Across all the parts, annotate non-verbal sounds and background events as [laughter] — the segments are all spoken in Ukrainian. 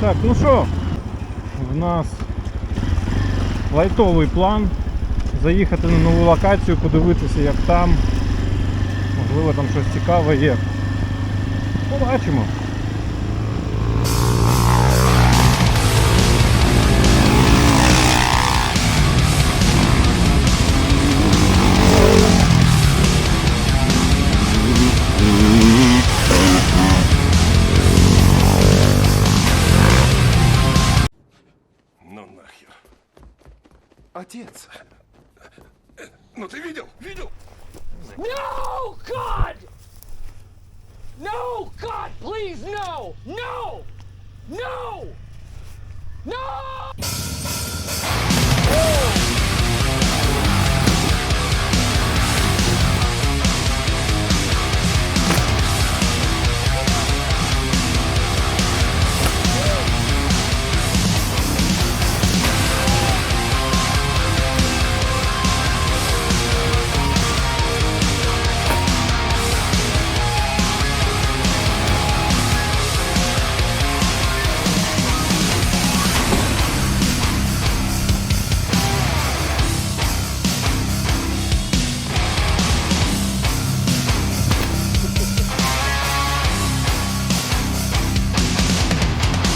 Так, ну що, в нас лайтовий план. Заїхати на нову локацію, подивитися, як там. Можливо, там щось цікаве є. Побачимо. Отец. Ну ты видел? Видел? No, God! No, God, please, no!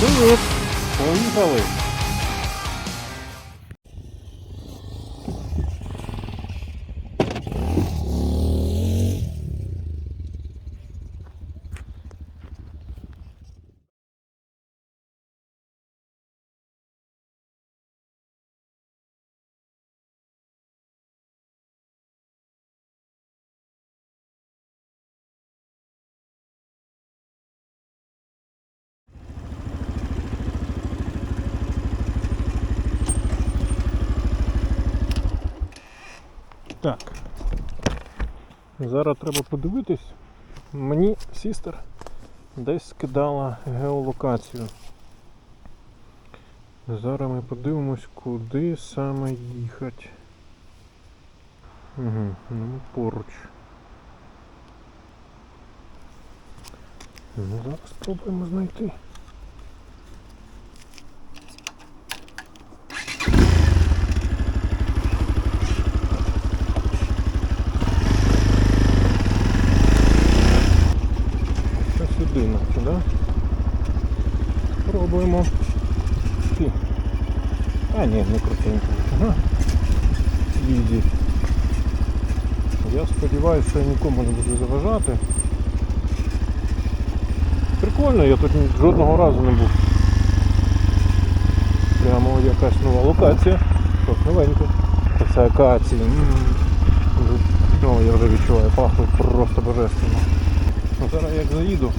Привіт! Поїхали! Зараз треба подивитись. Мені сістер десь скидала геолокацію. Зараз ми подивимось, куди саме їхати. Угу, ну поруч. Ну, зараз спробуємо знайти. Що сюди наче, да? Пробуємо. Ти. А ні, не крутенько. Ага. Я сподіваюся, що я нікому не буду заважати. Прикольно, я тут жодного разу не був. Прямо якась нова локація. Так, новенько. Це акації. Ну, я вже відчуваю, пахнуть просто божественно. Ну, зараз як заїду,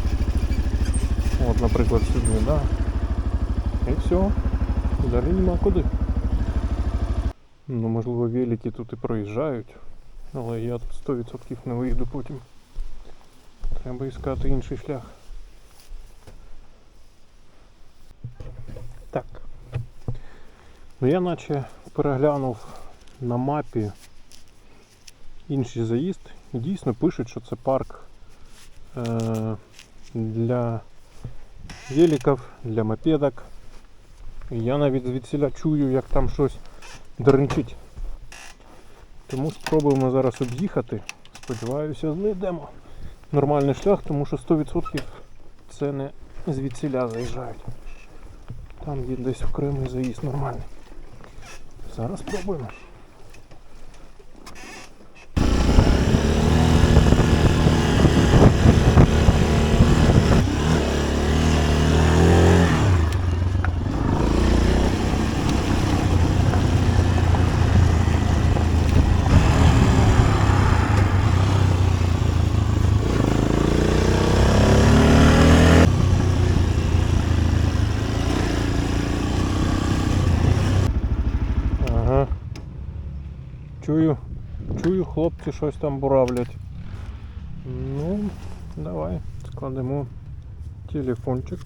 от, наприклад, сюди, да? І все. Далі нема куди. Ну, можливо, велики тут і проїжджають, але я тут 100% не виїду потім. Треба іскати інший шлях. Так. Ну я наче переглянув на мапі інший заїзд і дійсно пишуть, що це парк е, для великів, для мопедок. Я навіть звідсіля чую, як там щось дринчить. Тому спробуємо зараз об'їхати. Сподіваюся, знайдемо нормальний шлях, тому що 100% це не звідсіля заїжджають. Там є десь окремий заїзд нормальний. Зараз спробуємо. Ага. Чую, чую, хлопці щось там буравлять. Ну, давай, складемо телефончик.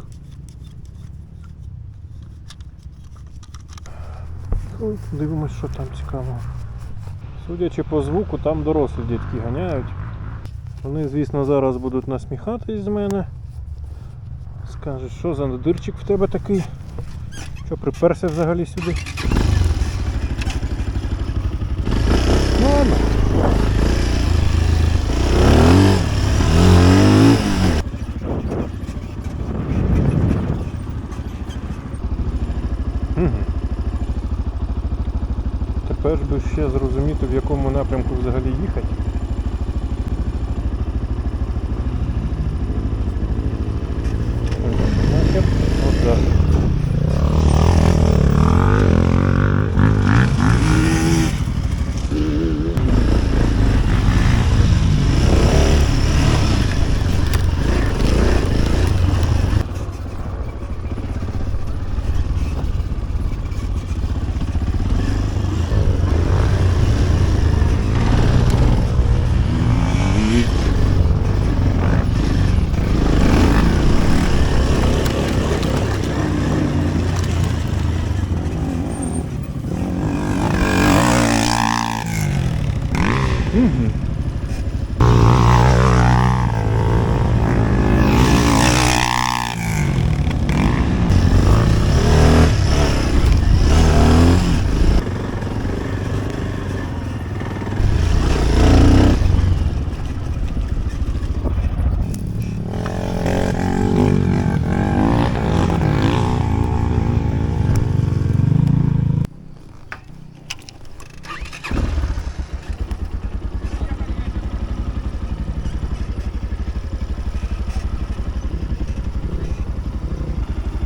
Дивимось, що там цікавого. Судячи по звуку, там дорослі дітки ганяють. Вони, звісно, зараз будуть насміхатись з мене. Скажеш, що за надирчик в тебе такий? Що приперся взагалі сюди? Тепер ж би ще зрозуміти, в якому напрямку взагалі їхати.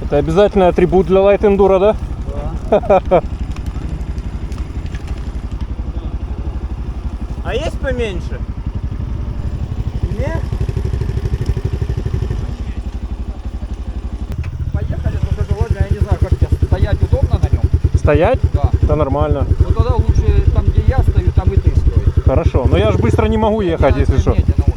Это обязательный атрибут для Light Enduro, да? [laughs] А есть поменьше? Не? Поехали, только сегодня, я не знаю, как тебе стоять удобно на нем? Стоять? Да. Да нормально. Ну тогда лучше там, где я стою, там и ты стой. Хорошо. Но я же быстро не могу ехать, если что. Нет, ну, ну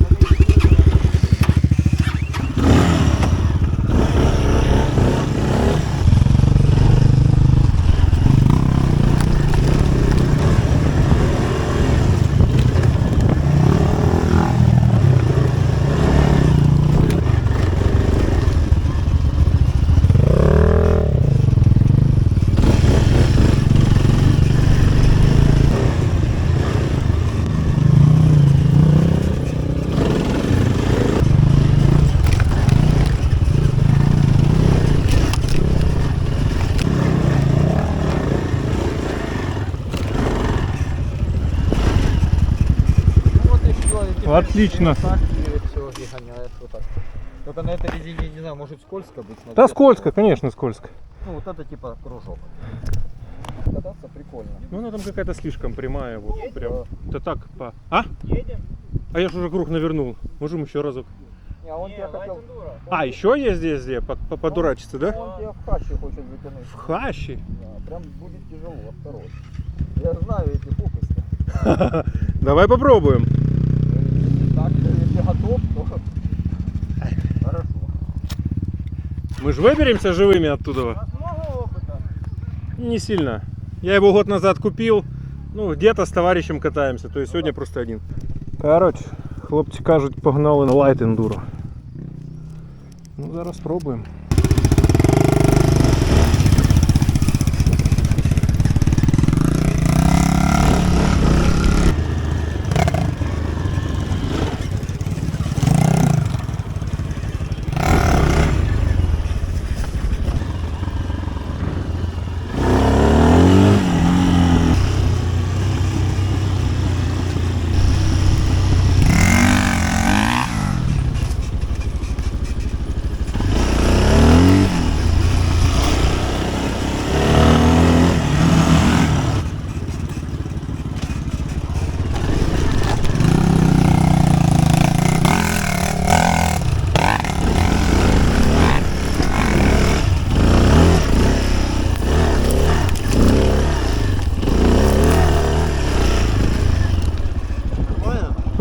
вот и все. и теперь Отлично. вот так и все, и гоняешь вот так. Только на этой резине, не знаю, может скользко быть. Да скользко, конечно, скользко. Ну вот это типа кружок. Кататься прикольно. Ну она там какая-то слишком прямая, вот прям. Да. Это так по. А? Едем? А я же уже круг навернул. Можем еще разок. Не, а он тебя хотел... А, еще есть здесь где? По- по- Подурачиться, да? Он тебя в каще хочет затянуть. В хащи. Да, прям будет тяжело, осторожно. Я знаю эти фокусы. [laughs] Давай попробуем. Так, если готов, то [laughs] хорошо. Мы же выберемся живыми оттуда. Не сильно. Я его год назад купил. Ну, где-то с товарищем катаемся, то есть сегодня просто один. Короче, хлопці кажуть, погнали на лайт ендуро. Ну, зараз спробуємо.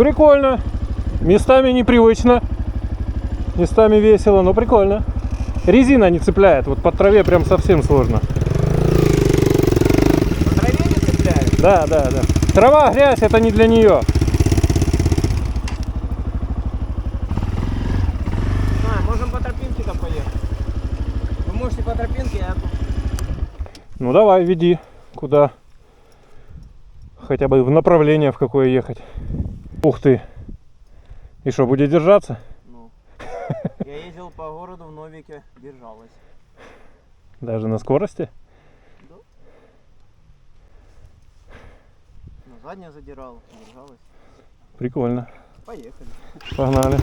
Прикольно. Местами непривычно. Местами весело, но прикольно. Резина не цепляет. Вот по траве прям совсем сложно. По траве не цепляют? Да, да, да. Трава, грязь, это не для нее. А, можем по тропинке-то поехать. по тропинке, я тут. Ну давай, веди. Куда? Хотя бы в направление, в какое ехать. Ух ты. И что, будет держаться? Ну. Я ездил по городу в Новике, держалась. Даже на скорости? Ну, задняя задирала, держалась. Прикольно. Поехали. Погнали.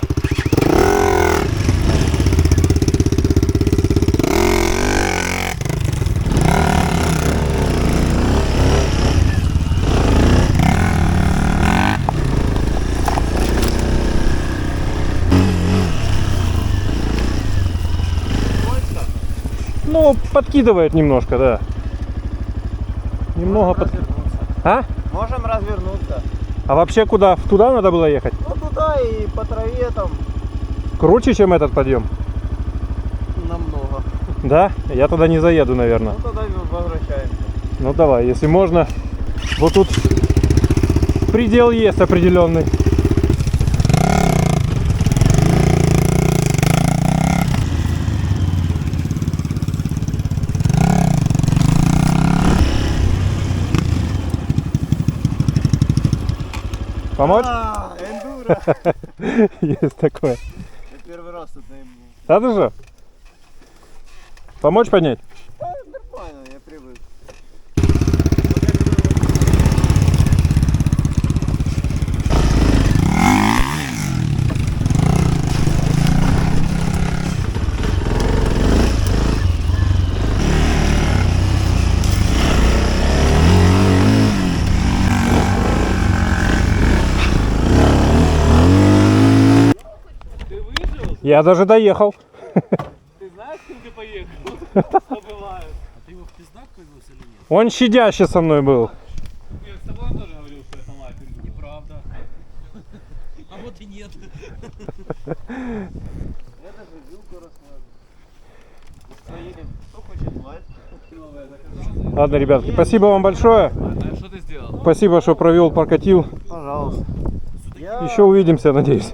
Ну, подкидывает немножко, да. Немного под... развернуться. А? Можем развернуться. А вообще куда? Туда надо было ехать? Ну туда и по траве там Круче, чем этот подъем? намного. Да? Я тогда не заеду, наверное. Ну тогда возвращаемся. Ну давай, если можно. Вот тут предел есть определенный. Помочь? А, эндуро. [laughs] Есть такое. Я первый раз тут наебнул. Да ты же? Помочь поднять? Я даже доехал. Ты знаешь, кем ты поехал? [laughs] Забываю. А ты его в пиздак или нет? Он щадяще со мной был. Я с тобой тоже говорил, что это лапинг. Неправда. А вот и нет. Я даже вилку. Поедем. Кто хочет лайк? Ладно, ребятки, спасибо вам большое. А что ты сделал? Спасибо, что провел, прокатил. Пожалуйста. Я... Еще увидимся, надіюсь.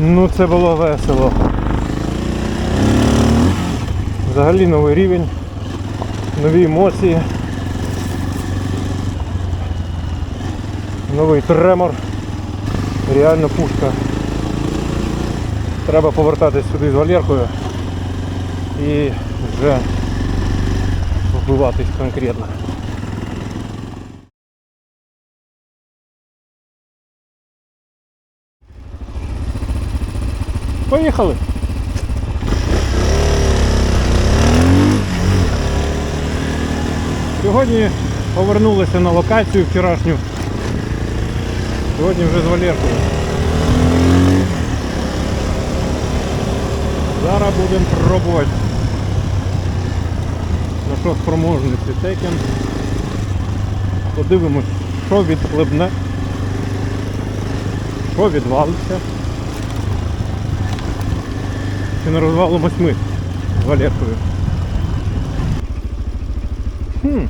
Ну, це було весело. Взагалі новий рівень, нові емоції. Новий тремор. Реально пушка. Треба повертатись сюди з Валеркою і вже вбиватись конкретно. Поїхали. Сьогодні повернулися на локацію вчорашню. Сьогодні вже з Валеркою. Зараз будемо пробувати. На що спроможний цей текен. Подивимось, що відхлебне, що відвалиться. Чи не розвалимось ми з Валеркою. Хм,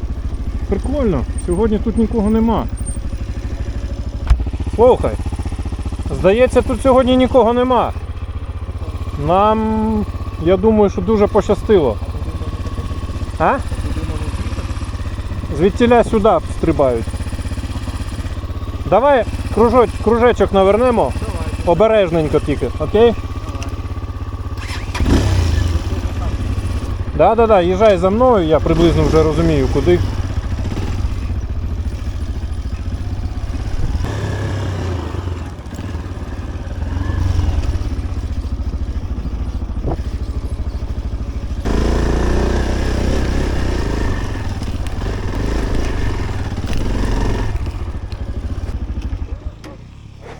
прикольно. Сьогодні тут нікого нема. Слухай. Здається, тут сьогодні нікого нема. Нам, я думаю, що дуже пощастило. А? Звідтіля сюди стрибають. Давай кружоч, кружечок навернемо. Обережненько тільки, окей? Да, да, да, їжджай за мною, я приблизно вже розумію куди.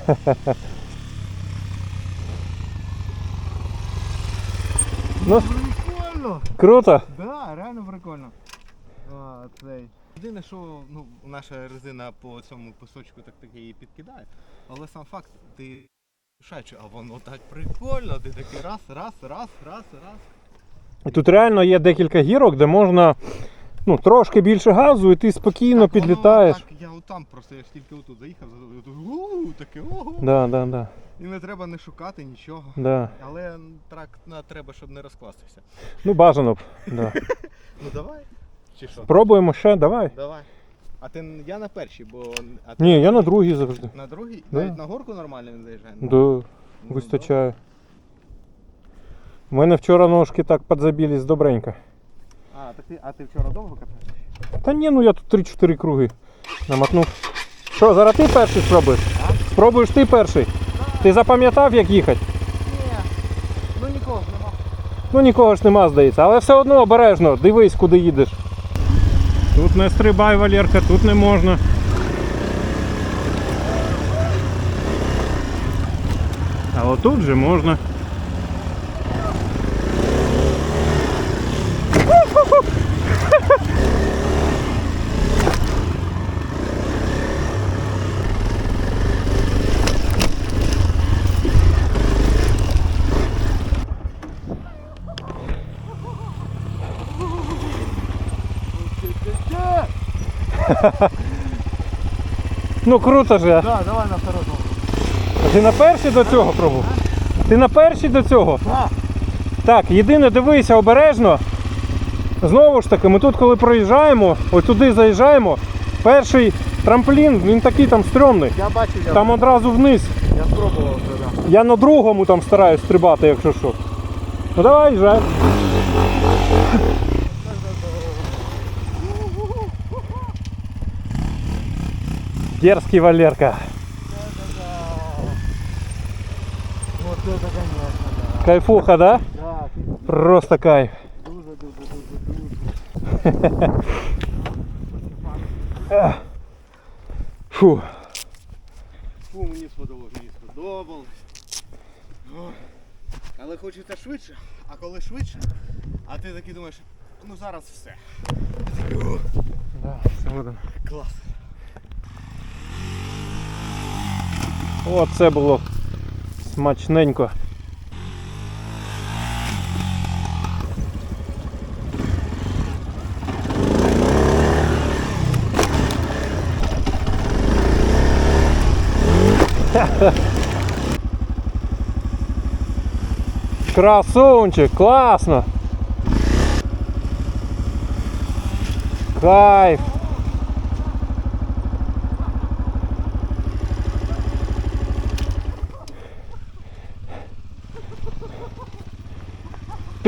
[laughs] Ну! Круто. Да, реально прикольно. А, цей. Єдине, що ну, наша резина по цьому пісочку так таки її підкидає. Але сам факт, ти шачу, а воно так прикольно. Ти такий раз, раз, раз, раз, раз. І Тут реально є декілька гірок, де можна ну, трошки більше газу, і ти спокійно Так, воно підлітаєш. Так, я отам просто я ж тільки отут заїхав, у таке ого. Да, да, да, І не треба не шукати нічого. да. Але трак на- треба, щоб не розкластися. Ну, бажано б. Да. [laughs] Ну давай. Чи що? Пробуємо ще, давай. Давай. А ти я на першій, бо а ти Ні, я на другій завжди. на другій? Да. Навіть на горку нормально він заїжджає? Да, Ну, вистачає. У мене вчора ножки так підзабілись добренько. А, так ти, а ти вчора довго катався? Та ні, ну я тут 3-4 круги намахнув. Що, зараз ти перший спробуєш? Спробуєш ти перший. Ти запам'ятав, як їхати? Ні. Ну нікого ж нема. Ну нікого ж нема, здається, але все одно обережно, дивись, куди їдеш. Тут не стрибай, Валерка, тут не можна. А отут же можна. Ну круто же. Да, давай на второй. А Ти на першій до цього пробував? Ти на першій до цього? Так. Так, єдине дивися обережно. Знову ж таки, ми тут коли проїжджаємо, ось туди заїжджаємо, перший трамплін, він такий там стрьомний. Я бачив, я, Там одразу вниз. я спробував вже, да. Я на другому там стараюсь стрибати, якщо що. Ну давай, їжджай. Дерзкий Валерка. Вот это, конечно, да. Кайфуха, да? Да, Просто кайф. дуже, дуже, дуже, дуже. Фу. Фу, мені сподобалось, мені сподобалось. Ох. Але хочеться швидше, а коли швидше, а ти такий думаєш, ну зараз все. Да, згоден. Клас. О, це було смачненько. [laughs] Красунчик, класно. Кайф.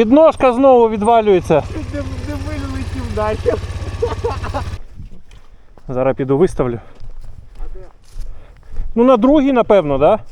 Підножка знову відвалюється. Ти не вилетів нахер. Зараз піду виставлю. Ну на другий, напевно, так? Да?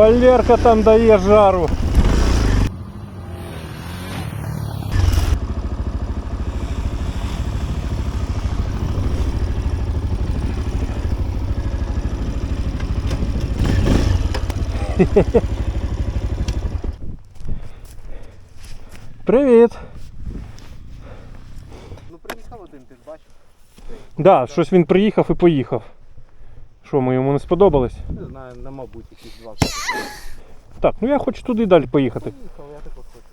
Валерка там дає жару. [laughs] Привіт! Ну приїхав один, ти ж бачив. Да, щось він приїхав і поїхав. Що, ми йому не сподобались? Не знаю, на мабуть якісь два. Так, ну я хочу туди далі поїхати. Поїхав, я також хочу.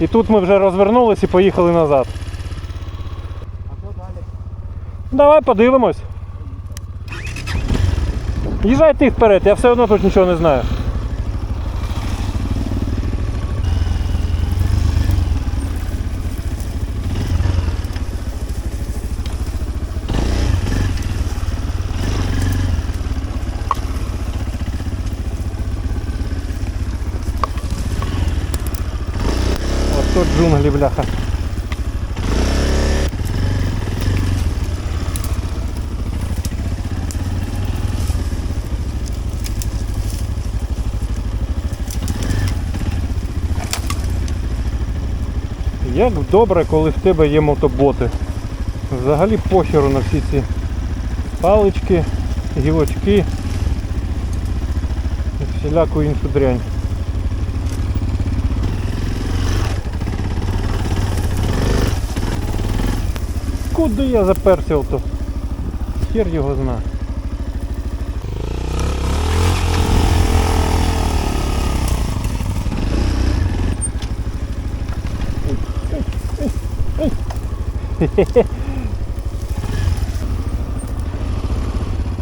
І тут ми вже розвернулись і поїхали назад. А що далі? Давай подивимось. Їжджай ти вперед, я все одно тут нічого не знаю. джунглі, бляха. Як добре, коли в тебе є мотоботи. Взагалі похеру на всі ці палички, гілочки і всіляку іншу дрянь. Куди я заперся ото? Хер його зна.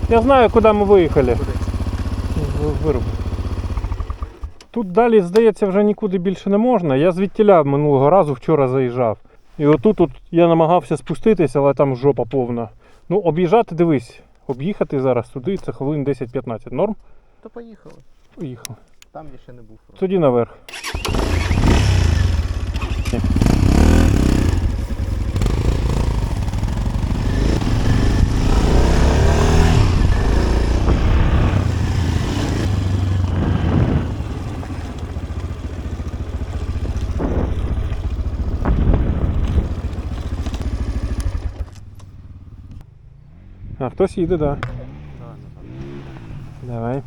Я знаю, куди ми виїхали. Вируб. Тут далі, здається, вже нікуди більше не можна. Я звідтіля минулого разу вчора заїжджав. І отут от я намагався спуститися, але там жопа повна. Ну, об'їжджати, дивись, об'їхати зараз туди, це хвилин 10-15. Норм? То поїхали. Поїхали. Там я ще не був. Тоді наверх. А хтось їде, так. Да. Давай.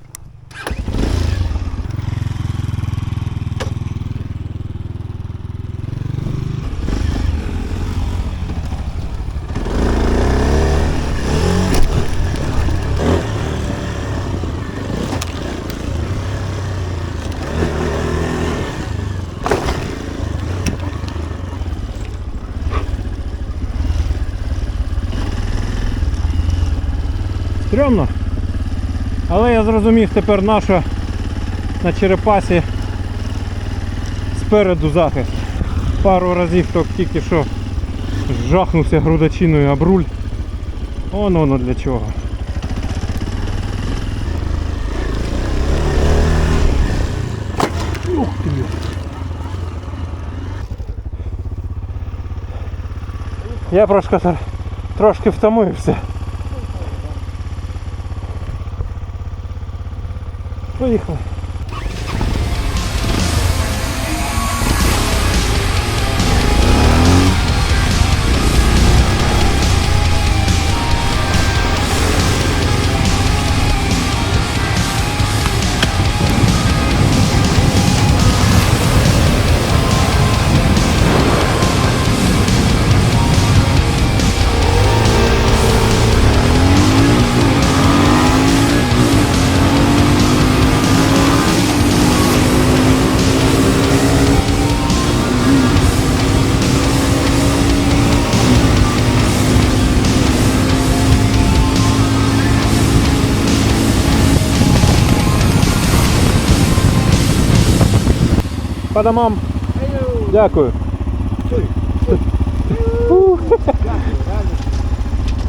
Стрьомно. Але я зрозумів тепер наша на черепасі спереду захист. Пару разів то тільки що жахнувся грудачиною об руль. Воно воно для чого. Ух ти. Я трошки, трошки втомився. Поїхали. По домам. Дякую. [laughs]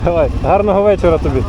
Давай, гарного вечора тобі.